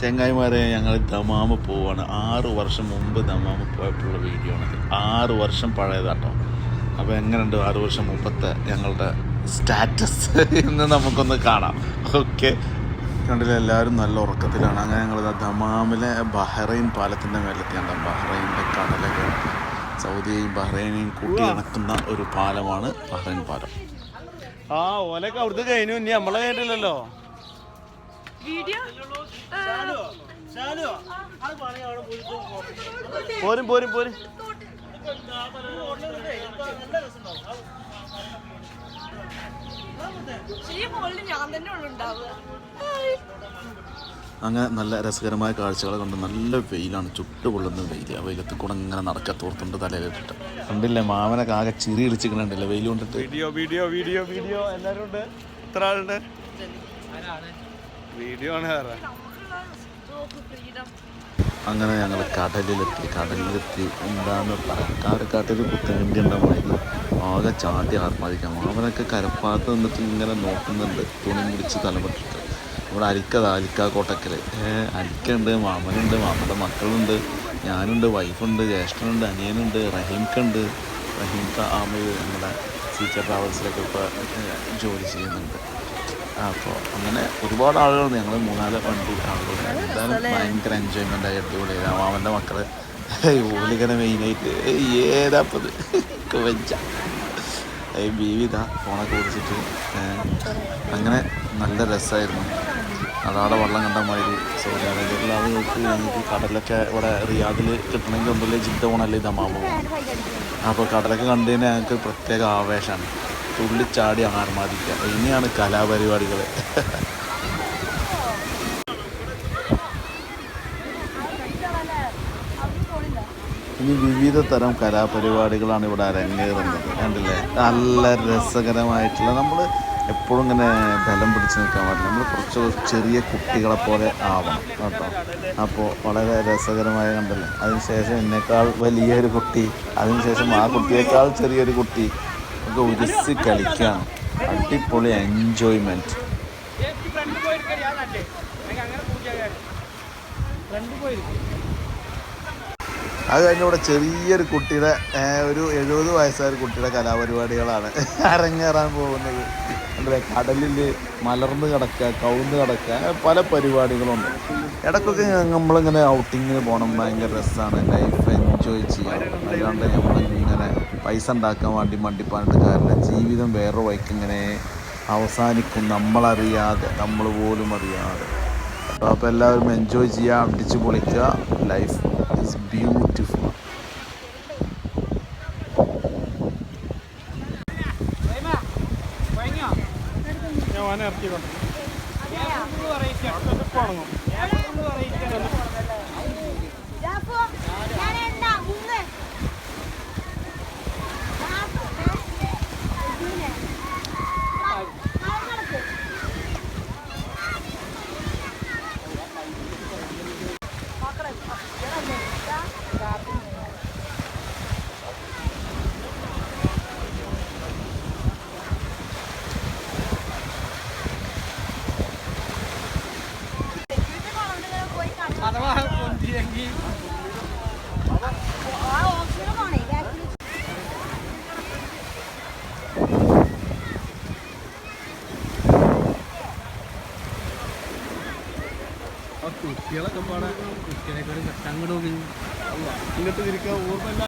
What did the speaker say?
ചെങ്ങായിമാരെ ഞങ്ങൾ ദമാമ പോവാണ്. ആറ് വർഷം മുമ്പ് ദമാമ പോയപ്പോഴുള്ള വീഡിയോ ആണ് ആറ് വർഷം പഴയതാട്ടോ. അപ്പോൾ എങ്ങനെയുണ്ട് ആറ് വർഷം മുമ്പത്തെ ഞങ്ങളുടെ സ്റ്റാറ്റസ് എന്ന് നമുക്കൊന്ന് കാണാം. ഓക്കെ. കണ്ടില്ല എല്ലാവരും നല്ല ഉറക്കത്തിലാണ്. അങ്ങനെ ഞങ്ങൾ ദമാമിലെ ബഹ്റൈൻ പാലത്തിന്റെ മേലെത്തിയാണ്. ബഹ്റൈന്റെ കടലൊക്കെ സൗദിയെയും ബഹ്റൈനെയും കൂട്ടി ഇണക്കുന്ന ഒരു പാലമാണ് ബഹ്റൈൻ പാലം. ആ ഓലൊക്കെ അവിടുത്തെ കഴിഞ്ഞു. ഇനി നമ്മളെ കഴിഞ്ഞില്ലല്ലോ വീഡിയോ പോരും പോരും പോരും. അങ്ങനെ നല്ല രസകരമായ കാഴ്ചകളെ കൊണ്ട് നല്ല വെയിലാണ് ചുട്ടുപൊള്ളുന്ന വെയിൽ. ആ വെയിലത്ത് കൂടെ ഇങ്ങനെ നടക്കത്തോർത്തുണ്ട് തലയിലിട്ടിട്ട്. കണ്ടില്ലേ മാമനൊക്കെ ആകെ ചിരി ഇളിച്ചിക്കണുണ്ടല്ലേ വെയിൽ കൊണ്ടിട്ട്. Video video video video. എല്ലാവരും ഉണ്ട് എത്ര ആളുണ്ട് വീഡിയോ ആണ് അങ്ങനെ ഞങ്ങൾ കടലിലെത്തി കടലിലെത്തി എന്താന്ന് പാലക്കാട് കുത്തേണ്ടി ഉണ്ടാവുമായിരുന്നു ആകെ ചാട്ടി ആർമാദിക്കാം അവനൊക്കെ കരപ്പാത്ത് നിന്നിട്ട് ഇങ്ങനെ നോക്കുന്നുണ്ട് തുണി മുടിച്ച് തലപെട്ടിട്ട് ഇവിടെ അരിക്കതാ അരിക്ക കോട്ടക്കൽ അരിക്കുണ്ട് മാമനുണ്ട് മാമന്റെ മക്കളുണ്ട് ഞാനുണ്ട് വൈഫുണ്ട് ജ്യേഷ്ഠനുണ്ട് അനിയനുണ്ട് റഹീംക്കുണ്ട്. റഹീംക്ക ആമയിൽ നമ്മുടെ സീച്ചർ ട്രാവൽസിലൊക്കെ ഇപ്പോൾ ജോലി ചെയ്യുന്നുണ്ട്. അപ്പോൾ അങ്ങനെ ഒരുപാട് ആളുകളുണ്ട് ഞങ്ങൾ മൂന്നാൽ വണ്ടി ആളുകളുണ്ട് എന്തായാലും ഭയങ്കര എൻജോയ്മെന്റ് ആയി അടിപൊളി മാമന്റെ മക്കൾ ഓലിങ്ങനെ മെയിനായിട്ട് ഏതാപ്പത് വെച്ച. ബീവിത ഫോണൊക്കെ കുടിച്ചിട്ട് അങ്ങനെ നല്ല രസമായിരുന്നു അതവിടെ വെള്ളം കണ്ട മാതിരി. സൗദി അറേബ്യയിലുള്ള ആളുകൾക്ക് ഞങ്ങൾക്ക് കടലൊക്കെ ഇവിടെ റിയാദിൽ കിട്ടണമെങ്കിൽ ഒന്നുമില്ല? ജിദ്ദ പോകണമല്ലേ ഇതാ മാമ? അപ്പോൾ കടലൊക്കെ കണ്ടതിന് ഞങ്ങൾക്ക് പ്രത്യേക ആവേശമാണ് തുള്ളിച്ചാടി ആർമാദിക്കുക. ഇനിയാണ് കലാപരിപാടികൾ ഇനി വിവിധ തരം കലാപരിപാടികളാണ് ഇവിടെ അരങ്ങേറുന്നത്. കണ്ടില്ലേ? നല്ല രസകരമായിട്ടുള്ള നമ്മൾ എപ്പോഴും ഇങ്ങനെ ബലം പിടിച്ച് നിൽക്കാൻ പാടില്ല. നമ്മൾ കുറച്ച് ചെറിയ കുട്ടികളെ പോലെ ആവണം കേട്ടോ. അപ്പോൾ വളരെ രസകരമായ കണ്ടല്ലോ? അതിനുശേഷം എന്നേക്കാൾ വലിയൊരു കുട്ടി അതിനുശേഷം ആ കുട്ടിയേക്കാൾ ചെറിയൊരു കുട്ടി ഒക്കെ ഉരസി കളിക്കുകയാണ് അടിപൊളി എൻജോയ്മെന്റ് അത് കഴിഞ്ഞ ഇവിടെ ചെറിയൊരു കുട്ടിയുടെ ഒരു എഴുപത് വയസ്സായ കുട്ടിയുടെ കലാപരിപാടികളാണ്. അരങ്ങേറാൻ പോകുന്നത്. എന്താ കടലിൽ മലർന്ന് കിടക്കുക കൗന്ന് കിടക്കുക പല പരിപാടികളുണ്ട്. ഇടയ്ക്കൊക്കെ നമ്മളിങ്ങനെ ഔട്ടിങ്ങിന് പോകണം ഭയങ്കര രസമാണ്. ലൈഫ് എൻജോയ് ചെയ്യാം. അല്ലാണ്ട് നമ്മളിങ്ങനെ പൈസ ഉണ്ടാക്കാൻ വേണ്ടി മണ്ടിപ്പാനിട്ട് കാരണം ജീവിതം വേറെ വഴിക്ക് ഇങ്ങനെ അവസാനിക്കും. നമ്മളറിയാതെ നമ്മൾ പോലും അറിയാതെ. അപ്പോൾ എല്ലാവരും എൻജോയ് ചെയ്യുക അടിച്ച് പൊളിക്കുക. ലൈഫ് ഇസ് ബ്യൂട്ടിഫുൾ ഞാൻ വാന ഇറക്കിക്കൊണ്ട് ഞാൻ എന്താ കുട്ടികളൊക്കെ പാടെ കുട്ടികളെ അങ്ങോട്ട് ഇങ്ങോട്ട് തിരിക്കാൻ ഓർമ്മയില്ല.